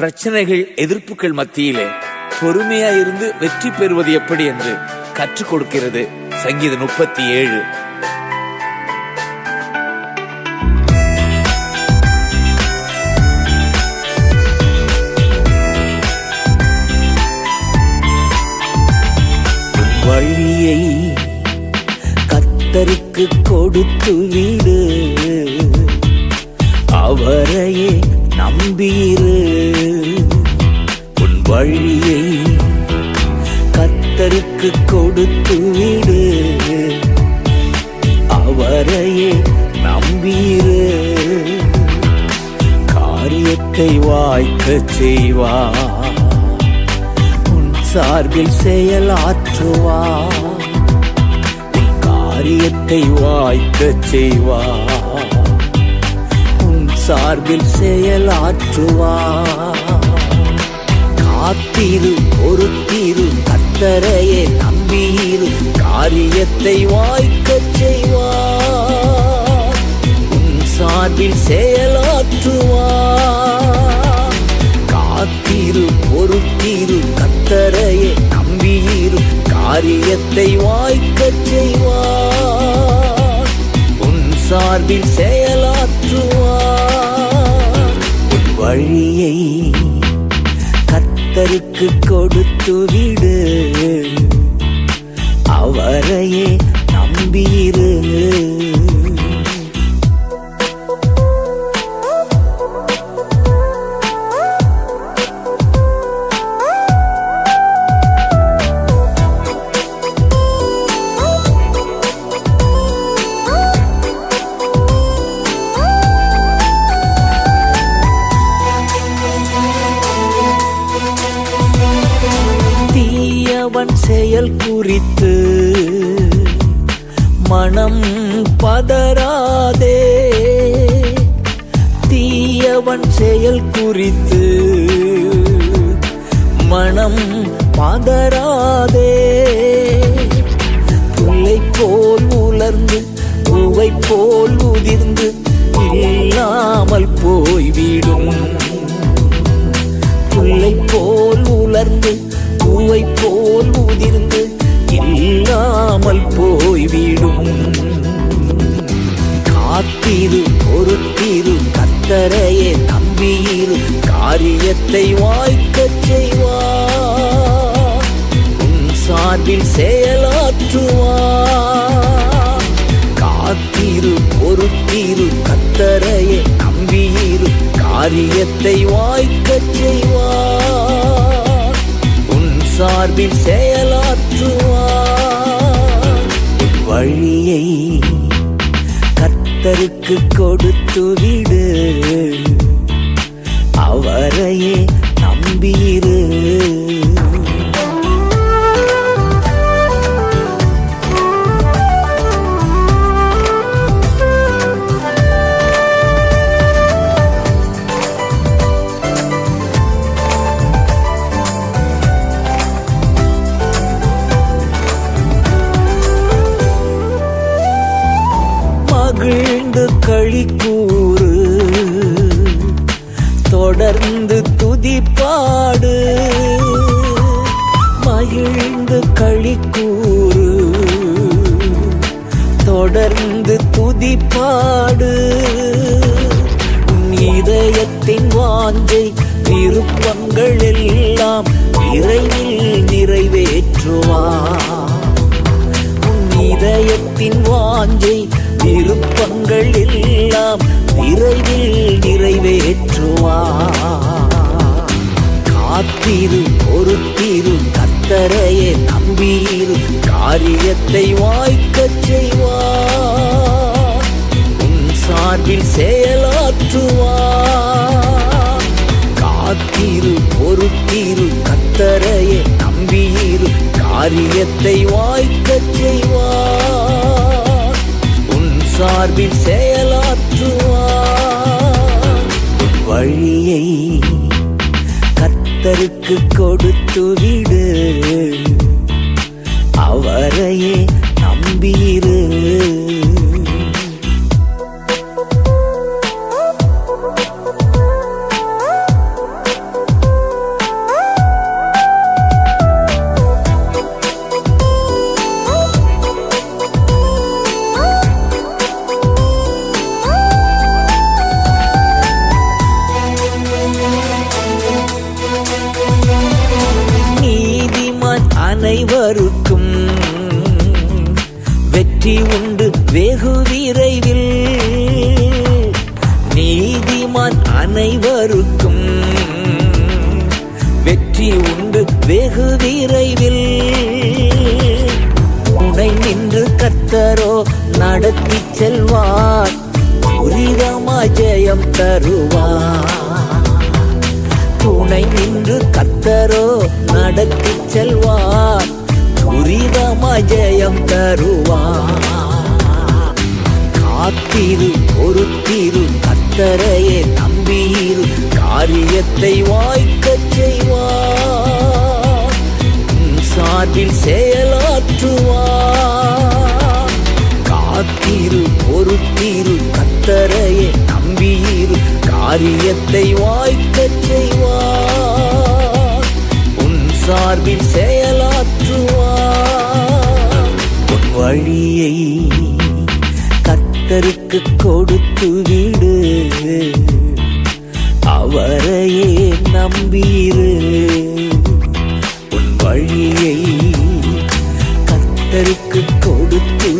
பிரச்சனைகள் எதிர்ப்புகள் மத்தியிலே பொறுமையா இருந்து வெற்றி பெறுவது எப்படி என்று கற்றுக் கொடுக்கிறது சங்கீதம் முப்பத்தி ஏழு வழியை கத்தருக்கு கொடுத்து விடு. அவரையே நம்பீர் வழியை கத்தருக்கு கொடுத்து விடு. அவரையே நம்பியிரு காரியத்தை வாய்க்க செய்வா. உன் சார்பில் செயலாற்றுவா. காரியத்தை வாய்க்க செய்வா. உன் சார்பில் செயலாற்றுவா. காத்தீரு பொறுத்தீரு கத்தரையே நம்பியிரு காரியத்தை வாய்க்கச் செய்வார். உன் சார்பில் செயலாற்றுவார். காத்தீரு பொறுத்தீரு கத்தரையே நம்பியிரு காரியத்தை வாய்க்கச் செய்வார். உன் சார்பில் செயலாற்றுவார். உன் வழியை அவருக்கு கொடுத்து விடு. அவரையே நம்பியிரு. குறித்து மனம் பதறாதே. தீயவன் செயல் குறித்து மனம் பதறாதே. புல்லை போல் உலர்ந்து பூவை போல் உதிர்ந்து இல்லாமல் போய்விடும். புல்லை போல் உலர்ந்து கத்தரையே நம்பியிரு காரியத்தை வாய்க்கச் செய்வார் உன் சார்பில் செயலாற்றுவார் காத்திரு பொறுத்திரு கத்தரையே நம்பியிரு காரியத்தை வாய்க்கச் செய்வார் உன் சார்பில் செயலாற்றுவார் வழியை கத்தருக்கு கொடுத்து விடு. அவரையே நம்பியிரு. மகிழ்ந்து கூறு தொடர்ந்து துதிப்பாடு. இதயத்தின் வாஞ்சை விருப்பங்கள் எல்லாம் விரைவில் நிறைவேற்றுவான் உன் இதயத்தின் வாஞ்சை விருப்பங்கள் எல்லாம் விரைவில் நிறைவேற்றுவான் காத்திரு பொறுத்திரு கத்தரையே நம்பியிரு காரியத்தை வாய்க்கச் செய்வார் உன் சார்பில் செயலாற்றுவார் காத்திரு பொறுத்திரு கத்தரையே நம்பியிரு காரியத்தை வாய்க்கச் செய்வார் உன் சார்பில் செயல் கத்தருக்கு கொடுத்து விடு அனைவருக்கும் வெற்றி உண்டு வெகு விரைவில். நீதிமான் அனைவருக்கும் வெற்றி உண்டு வெகு விரைவில். துணை நின்று கர்த்தரோ நடத்தி செல்வார் துரிதமா ஜெயம் தருவார். துணை நின்று கத்தரோ நடத்தி செல்வார் துரிதமா ஜெயம் தருவார் காத்திரு பொறுத்திரு கத்தரையே நம்பியிரு காரியத்தை வாய்க்கச் செய்வார் சார்பில் செயலாற்றுவார் காத்திரு பொறுத்திரு கத்தரையே நம்பியிரு காரியத்தை வாய்க்கச் செய்வார் சார்பில் செயலாற்றுவார். உன் வழியை கத்தருக்கு கொடுத்து விடு. அவரையே நம்பீரு. உன் வழியை கத்தருக்கு கொடுத்து